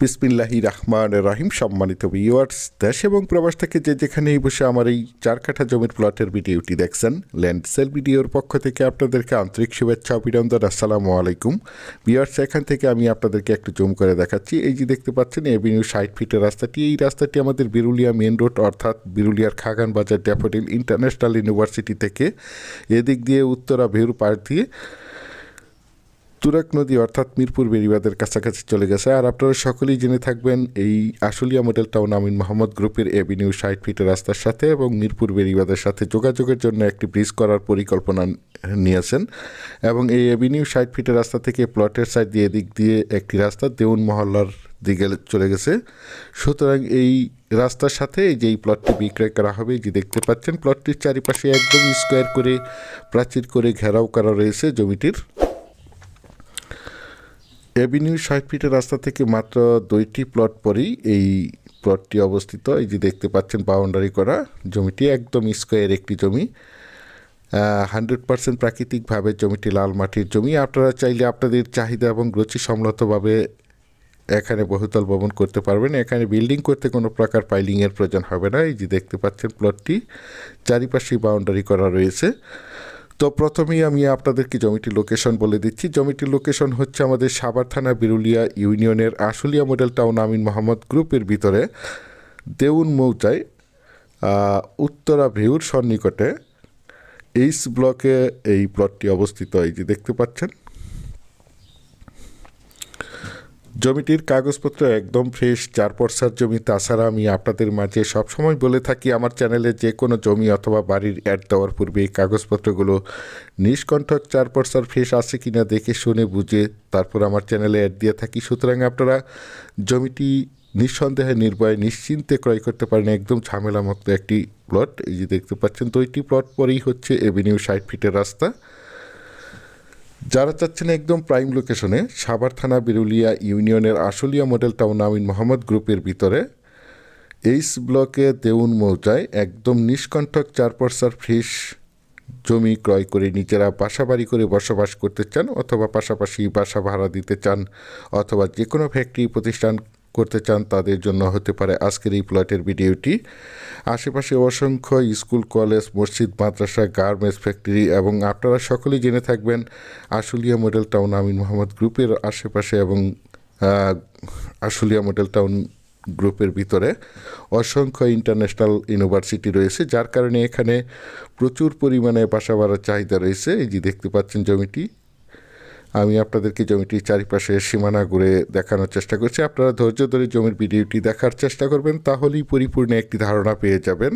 বিসমিল্লাহি রহমান রাহিম, সম্মানিত ভিউয়ার্স দেশ এবং প্রবাস থেকে যে যেখানেই বসে আমার এই চার কাঠা জমির প্লটের ভিডিওটি দেখছেন ল্যান্ড সেল ভিডিওর পক্ষ থেকে আপনাদেরকে আন্তরিক শুভেচ্ছা, অভিনন্দন, আসসালামু আলাইকুম। ভিউয়ার্স এখান থেকে আমি আপনাদেরকে একটু জুম করে দেখাচ্ছি। এই যে দেখতে পাচ্ছেন, এভিনিউ ষাট ফিটের রাস্তাটি। এই রাস্তাটি আমাদের বিরুলিয়া মেন রোড, অর্থাৎ বিরুলিয়ার খাগান বাজার ড্যাফোডিল ইন্টারন্যাশনাল ইউনিভার্সিটি থেকে। এদিক দিয়ে উত্তরা ভেউর পাড় দিয়ে তুরাক নদী অর্থাৎ মিরপুর বেরিবাদের কাছাকাছি চলে গেছে। আর আপনারা সকলেই জেনে থাকবেন, এই আশুলিয়া মডেল টাউন আমিন মোহাম্মদ গ্রুপের এভিনিউ ষাট ফিটের রাস্তার সাথে এবং মিরপুর বেরিবাদের সাথে যোগাযোগের জন্য একটি ব্রিজ করার পরিকল্পনা নিয়েছেন এবং এই এভিনিউ ষাট ফিটের রাস্তা থেকে প্লটের সাইড দিয়ে এদিক দিয়ে একটি রাস্তা দেউন মহল্লার দিকে চলে গেছে। সুতরাং এই রাস্তার সাথে এই যে এই প্লটটি বিক্রয় করা হবে যে দেখতে পাচ্ছেন প্লটটির চারিপাশে একদম স্কোয়ার করে, প্রাচীর করে ঘেরাও করা রয়েছে জমিটির। এভিনিউ ষাট ফিটের রাস্তা থেকে মাত্র দুইটি প্লট পরেই এই প্লটটি অবস্থিত। এই যে দেখতে পাচ্ছেন, বাউন্ডারি করা জমিটি একদম স্কোয়ার একটি জমি। হান্ড্রেড পার্সেন্ট প্রাকৃতিকভাবে জমিটি লাল মাটির জমি। আপনারা চাইলে আপনাদের চাহিদা এবং রুচি সম্মতভাবে এখানে বহুতল ভবন করতে পারবেন। এখানে বিল্ডিং করতে কোনো প্রকার পাইলিংয়ের প্রয়োজন হবে না। এই যে দেখতে পাচ্ছেন প্লটটি, চারিপাশেই বাউন্ডারি করা রয়েছে। তো প্রথমেই আমি আপনাদেরকে জমিটির লোকেশন বলে দিচ্ছি। জমিটির লোকেশন হচ্ছে আমাদের সাবার থানা বিরুলিয়া ইউনিয়নের আশুলিয়া মডেল টাউন আমিন মোহাম্মদ গ্রুপের ভিতরে। দেউন মৌজায় উত্তরা ভিউর সন্নিকটে। এইচ ব্লকে এই প্লটটি অবস্থিত, এই যে দেখতে পাচ্ছেন। জমিটির কাগজপত্র একদম ফ্রেশ চার পর্সার জমি, তাছাড়া আমি আপনাদের মাঝে সবসময় বলে থাকি, আমার চ্যানেলে যে কোনো জমি অথবা বাড়ির অ্যাড দেওয়ার পূর্বে এই কাগজপত্রগুলো নিষ্কণ্ঠক চার পর্সার ফ্রেশ আছে কিনা দেখে শুনে বুঝে তারপর আমার চ্যানেলে অ্যাড দিয়ে থাকি। সুতরাং আপনারা জমিটি নিঃসন্দেহে নির্ভয়ে নিশ্চিন্তে ক্রয় করতে পারেন। একদম ঝামেলামুক্ত একটি প্লট এই যে দেখতে পাচ্ছেন দুইটি প্লট পরেই হচ্ছে এভিনিউ ষাট ফিটের রাস্তা। যারা চাচ্ছেন একদম প্রাইম লোকেশনে সাভার থানা বিরুলিয়া ইউনিয়নের আশুলিয়া মডেল টাউন আমিন মোহাম্মদ গ্রুপের ভিতরে এইস ব্লকে দেউন মৌজায় একদম নিষ্কণ্ঠক চার পর্সার ফ্রিস জমি ক্রয় করে নিজেরা বাসাবাড়ি করে বসবাস করতে চান অথবা পাশাপাশি বাসা ভাড়া দিতে চান অথবা যে কোনো ফ্যাক্টরি প্রতিষ্ঠান করতে চান তাদের জন্য হতে পারে আজকের এই প্লটের ভিডিওটি। আশেপাশে অসংখ্য স্কুল, কলেজ, মসজিদ, মাদ্রাসা, গার্মেন্টস ফ্যাক্টরি এবং আপনারা সকলেই জেনে থাকবেন আশুলিয়া মডেল টাউন আমিন মোহাম্মদ গ্রুপের আশেপাশে এবং আশুলিয়া মডেল টাউন গ্রুপের ভিতরে অসংখ্য ইন্টারন্যাশনাল ইউনিভার্সিটি রয়েছে, যার কারণে এখানে প্রচুর পরিমাণে বাসা বাড়ার চাহিদা রয়েছে। এই যে দেখতে পাচ্ছেন জমিটি আমি আপনাদেরকে জমিটির চারিপাশে সীমানা ঘুরে দেখানোর চেষ্টা করছি। আপনারা ধৈর্য ধরে জমির ভিডিওটি দেখার চেষ্টা করবেন, তাহলেই পরিপূর্ণ একটি ধারণা পেয়ে যাবেন।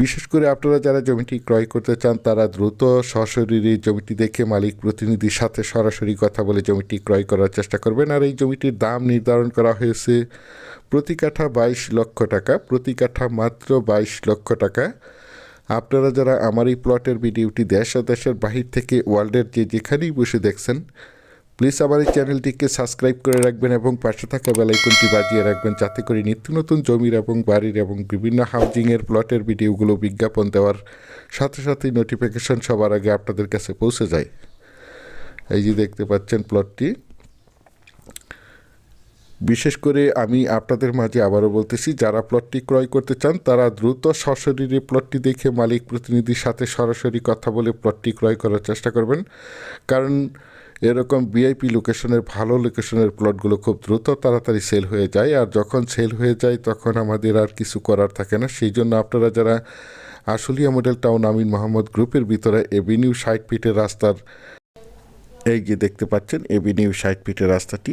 বিশেষ করে আপনারা যারা জমিটি ক্রয় করতে চান, তারা দ্রুত সশরীরে জমিটি দেখে মালিক প্রতিনিধির সাথে সরাসরি কথা বলে জমিটি ক্রয় করার চেষ্টা করবেন। আর এই জমিটির দাম নির্ধারণ করা হয়েছে প্রতি কাঠা বাইশ লক্ষ টাকা, প্রতি কাঠা মাত্র বাইশ লক্ষ টাকা। আপনারা যারা আমার এই প্লটের ভিডিওটি দেশ দেশের বাহির থেকে ওয়ার্ল্ডের যে যেখানেই বসে দেখছেন প্লিজ আমার এই চ্যানেলটিকে সাবস্ক্রাইব করে রাখবেন এবং পাশে থাকা বেলাইকনটি বাজিয়ে রাখবেন যাতে করে নিত্য নতুন জমির এবং বাড়ির এবং বিভিন্ন হাউজিংয়ের প্লটের ভিডিওগুলো বিজ্ঞাপন দেওয়ার সাথে সাথে নোটিফিকেশন সবার আগে আপনাদের কাছে পৌঁছে যায়। এই যে দেখতে পাচ্ছেন প্লটটি বিশেষ করে আমি আপনাদের মাঝে আবারও বলতেছি, যারা প্লটটি ক্রয় করতে চান, তারা দ্রুত সশরীরে প্লটটি দেখে মালিক প্রতিনিধির সাথে সরাসরি কথা বলে প্লটটি ক্রয় করার চেষ্টা করবেন। কারণ এরকম ভিআইপি লোকেশনের ভালো লোকেশনের প্লটগুলো খুব দ্রুত তাড়াতাড়ি সেল হয়ে যায়। আর যখন সেল হয়ে যায়, তখন আমাদের আর কিছু করার থাকে না। সেই জন্য আপনারা যারা আশুলিয়া মডেল টাউন আমিন মোহাম্মদ গ্রুপের ভিতরে এভিনিউ ষাট ফিটের রাস্তার এই যে দেখতে পাচ্ছেন। এভিনিউ ষাট ফিটের রাস্তাটি।